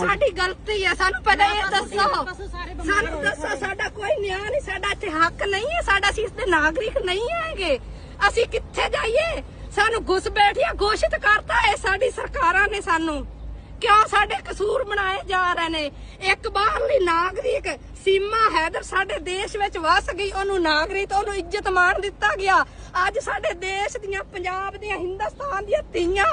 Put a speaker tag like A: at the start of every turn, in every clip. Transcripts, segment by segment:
A: ਸਾਡੀ ਗਲਤੀ ਹੈ ਸਾਨੂੰ ਪਹਿਲਾਂ ਇਹ ਦੱਸੋ। ਸਾਨੂੰ ਦੱਸੋ ਸਾਡਾ ਕੋਈ ਨਿਆਂ ਨਹੀਂ ਸਾਡਾ ਇੱਥੇ ਹੱਕ ਨਹੀਂ ਹੈ ਸਾਡਾ ਅਸੀਂ ਇਸ ਦੇ ਨਾਗਰਿਕ ਨਹੀਂ ਹੈਗੇ। ਅਸੀਂ ਕਿੱਥੇ ਜਾਈਏ? ਸਾਨੂੰ ਘੁਸ ਬੈਠਿਆ ਘੋਸ਼ਿਤ ਕਰਤਾ ਹੈ ਸਾਡੀ ਸਰਕਾਰਾਂ ਨੇ ਸਾਨੂੰ। ਕਿਉਂ ਸਾਡੇ ਕਸੂਰ ਬਣਾਏ ਜਾ ਰਹੇ ਨੇ? ਇੱਕ ਬਾਹਰਲੀ ਨਾਗਰਿਕ ਸੀਮਾ ਹੈਦਰ ਸਾਡੇ ਦੇਸ਼ ਵਿੱਚ ਵਸ ਗਈ ਉਹਨੂੰ ਨਾਗਰਿਕ ਉਹਨੂੰ ਇੱਜ਼ਤ ਮਾਣ ਦਿੱਤਾ ਗਿਆ। ਅੱਜ ਸਾਡੇ ਦੇਸ਼ ਦੀਆਂ ਪੰਜਾਬ ਦੀਆਂ ਹਿੰਦੁਸਤਾਨ ਦੀਆਂ ਧੀਆਂ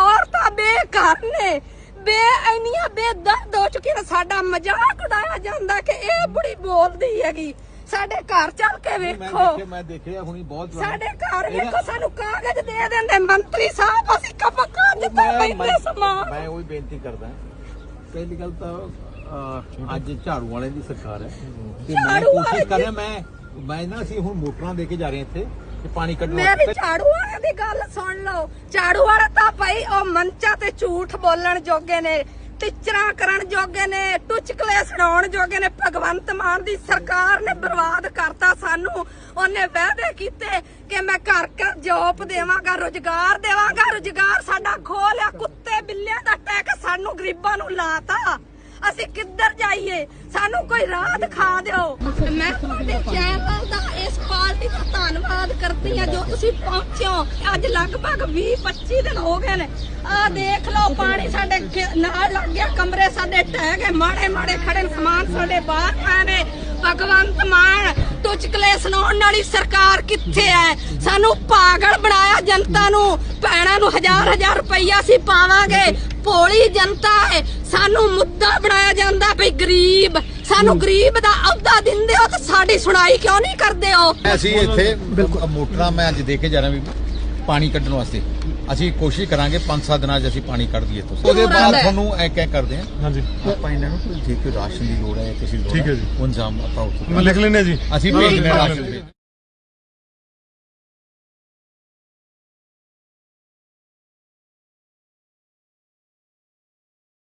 A: ਔਰਤਾਂ ਬੇਘਰ ਨੇ। ਬੇ ਇੰਨੀਆਂ ਬੇਦਰਦ ਹੋ ਚੁੱਕੀਆਂ ਨੇ। ਸਾਡਾ ਮਜ਼ਾਕ ਉਡਾਇਆ ਜਾਂਦਾ ਕਿ ਇਹ ਬੁੜੀ ਬੋਲਦੀ ਹੈਗੀ। ਸਾਡੇ ਘਰ ਚੱਲ ਕੇ
B: ਮੈਂ
A: ਵੇਖੋ।
B: ਮੈਂ ਦੇਖਿਆ ਹੁਣੀ ਬਹੁਤ।
A: ਸਾਡੇ ਘਰ ਵੇਖੋ ਸਾਨੂੰ ਕਾਗਜ਼ ਦੇ ਦਿੰਦੇ। ਮੰਤਰੀ ਸਾਹਿਬ ਅਸੀਂ ਕਬ ਕਾਗਜ਼ ਤਾਂ
B: ਮੈਂ-
A: ਪੈਂਦੇ
B: ਮੈਂ-
A: ਸਮਾਨ।
B: ਮੈਂ ਉਹੀ ਬੇਨਤੀ ਕਰਦਾ। ਪਹਿਲੀ ਗੱਲ ਤਾਂ ਅੱਜ ਝਾੜੂ ਵਾਲੇ ਦੀ ਸਰਕਾਰ ਹੈ। ਤੇ ਮੈਂ ਕੋਸ਼ਿਸ਼ ਕਰ ਰਿਹਾ
A: ਦੀ-
B: ਮੈਂ ਮੈਂ ਨਾ ਅਸੀਂ ਹੁਣ ਮੋਟਰਾਂ ਦੇ ਕੇ ਜਾ ਰਹੇ ਇੱਥੇ ਤੇ ਪਾਣੀ ਕੱਢਣ
A: ਮੈਂ ਵੀ ਝਾੜੂ ਵਾਲੇ ਦੀ ਗੱਲ ਸੁਣ ਲਓ। ਝਾੜੂ ਵਾਲਾ ਭਾਈ ਉਹ ਮੰਚਾਂ ਤੇ ਝੂਠ ਬੋਲਣ ਜੋਗੇ ਨੇ, ਟਿਚਰਾਂ ਕਰਨ ਜੋਗੇ ਨੇ, ਟੁਚਕਲੇ ਸੁਣਾਉਣ ਜੋਗੇ ਨੇ, ਭਗਵੰਤ ਮਾਨ ਦੀ ਸਰਕਾਰ ਨੇ ਬਰਬਾਦ ਕਰਤਾ ਸਾਨੂੰ। ਉਹਨੇ ਵਾਅਦੇ ਕੀਤੇ ਕਿ ਮੈਂ ਘਰ ਘਰ ਜੋਬ ਦੇਵਾਂਗਾ, ਰੋਜ਼ਗਾਰ ਦੇਵਾਂਗਾ, ਰੋਜ਼ਗਾਰ ਸਾਡਾ ਖੋਹ ਲਿਆ, ਕੁੱਤੇ ਬਿੱਲਿਆਂ ਦਾ ਟੈਕ ਸਾਨੂੰ ਗਰੀਬਾਂ ਨੂੰ ਲਾਤਾ। ਅਸੀਂ ਕਿੱਧਰ ਜਾਈਏ? ਸਾਨੂੰ ਕੋਈ ਰਾਹ ਦਿਖਾ ਦਿਓ। ਮੈਂ ਤੁਹਾਡੇ ਧੰਨਵਾਦ ਕਰਦੀ ਹਾਂ ਜੋ ਤੁਸੀਂ ਪਹੁੰਚੇ ਅੱਜ ਲਗਭਗ 20 25 ਦਿਨ ਹੋ ਗਏ ਨੇ। ਆਹ ਦੇਖ ਲਓ ਪਾਣੀ ਸਾਡੇ ਨਾਲ ਲੱਗ ਗਿਆ, ਕਮਰੇ ਸਾਡੇ ਟਹਿ ਗਏ। ਮਾੜੇ ਮਾੜੇ ਖੜੇ ਸਮਾਨ ਸਾਡੇ ਬਾਹਰ ਪਏ ਨੇ। ਭਗਵੰਤ ਮਾਨ ਟੁਚਕਲੇ ਸੁਣਾਉਣ ਵਾਲੀ ਸਰਕਾਰ ਕਿੱਥੇ ਹੈ ਸਾਨੂੰ ਪਾਗਲ ਬਣਾਇਆ ਜਨਤਾ ਨੂੰ। ਭੈਣਾਂ ਨੂੰ ਹਜ਼ਾਰ ਹਜ਼ਾਰ ਰੁਪਈਆ ਅਸੀਂ ਪਾਵਾਂਗੇ। ਭੋਲੀ ਜਨਤਾ ਹੈ ਸਾਨੂੰ ਮੁੱਦਾ ਬਣਾਇਆ ਜਾਂਦਾ ਵੀ ਗਰੀਬ ਸਾਨੂੰ ਗਰੀਬ ਦਾ ਅਹੁਦਾ ਦਿੰਦੇ ਹੋ ਤਾਂ ਸਾਡੀ ਸੁਣਾਈ ਕਿਉਂ ਨਹੀਂ ਕਰਦੇ ਹੋ?
B: ਅਸੀਂ ਇੱਥੇ ਮੋਟਰਾਂ ਮੈਂ ਅੱਜ ਦੇ ਕੇ ਜਾ ਰਿਹਾ ਵੀ ਪਾਣੀ ਕੱਢਣ ਵਾਸਤੇ। ਅਸੀਂ ਕੋਸ਼ਿਸ਼ ਕਰਾਂਗੇ 5-7 ਦਿਨਾਂ 'ਚ ਅਸੀਂ ਪਾਣੀ ਕੱਢ ਦਈਏ ਤੁਸੀਂ। ਉਹਦੇ ਬਾਅਦ। ਤੁਹਾਨੂੰ ਐ ਕਹਿ ਕਰਦੇ ਹਾਂ।
C: ਹਾਂਜੀ।
B: ਆਪਾਂ ਇਹਨਾਂ ਨੂੰ ਜੇ ਕੋਈ ਰਾਸ਼ਨ ਦੀ ਲੋੜ ਹੈ ਕਿਸੇ ਲੋੜ
C: ਠੀਕ ਹੈ ਜੀ।
B: ਉਹ ਇੰਤਜ਼ਾਮ ਆਪਾਂ ਉੱਥੇ
C: ਮੈਂ ਲਿਖ ਲੈਨੇ ਜੀ।
B: ਅਸੀਂ ਭੇਜ ਰਹੇ ਰਾਸ਼ਨ